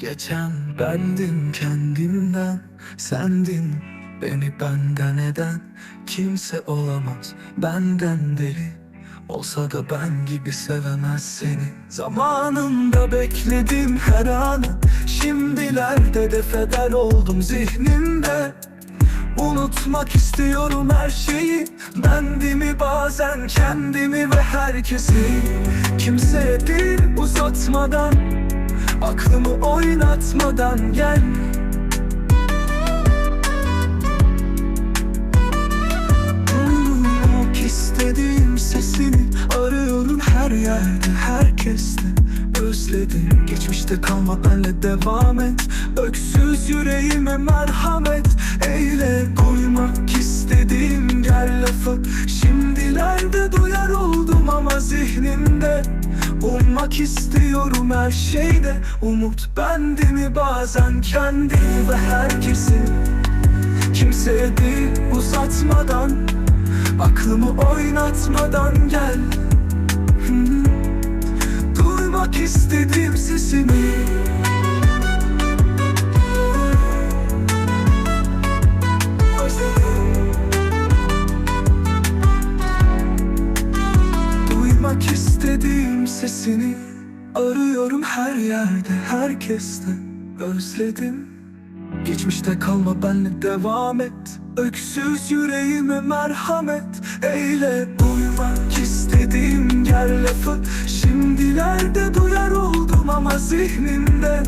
Geçen bendim kendimden Sendin beni benden eden. Kimse olamaz benden deli. Olsa da ben gibi sevemez seni. Zamanında bekledim her anı. Şimdilerde de feder oldum zihnimde. Unutmak istiyorum her şeyi. Bendimi bazen kendimi ve herkesi. Kimseye dil uzatmadan Aklımı oynatmadan gel. Duymak istediğim sesini Arıyorum her yerde herkeste. Özledim geçmişte kalma benle devam et. Öksüz yüreğime merhamet Eyle koymak istediğim Ummak istiyorum her şeyde. Umut bendimi bazen kendimi ve herkesi Kimseye dil uzatmadan Aklımı oynatmadan gel. Duymak istediğim sesini sesini Arıyorum her yerde herkeste Özledim. Geçmişte kalma benle devam et. Öksüz yüreğime merhamet. Eyle duymak istediğim gel lafı. Şimdilerde duyar oldum ama zihnimde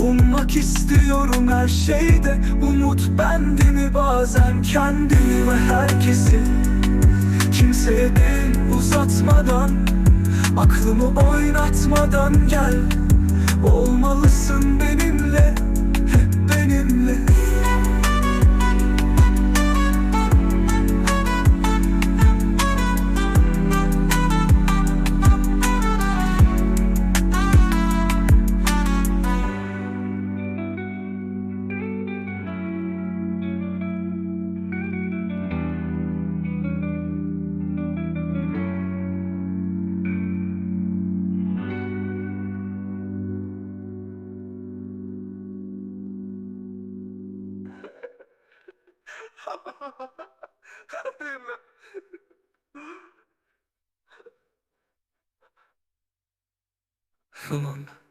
Ummak istiyorum her şeyde. Umut bendimi bazen kendimi ve herkesi Kimseye dil uzatmadan Aklımı oynatmadan gel そうなんだ。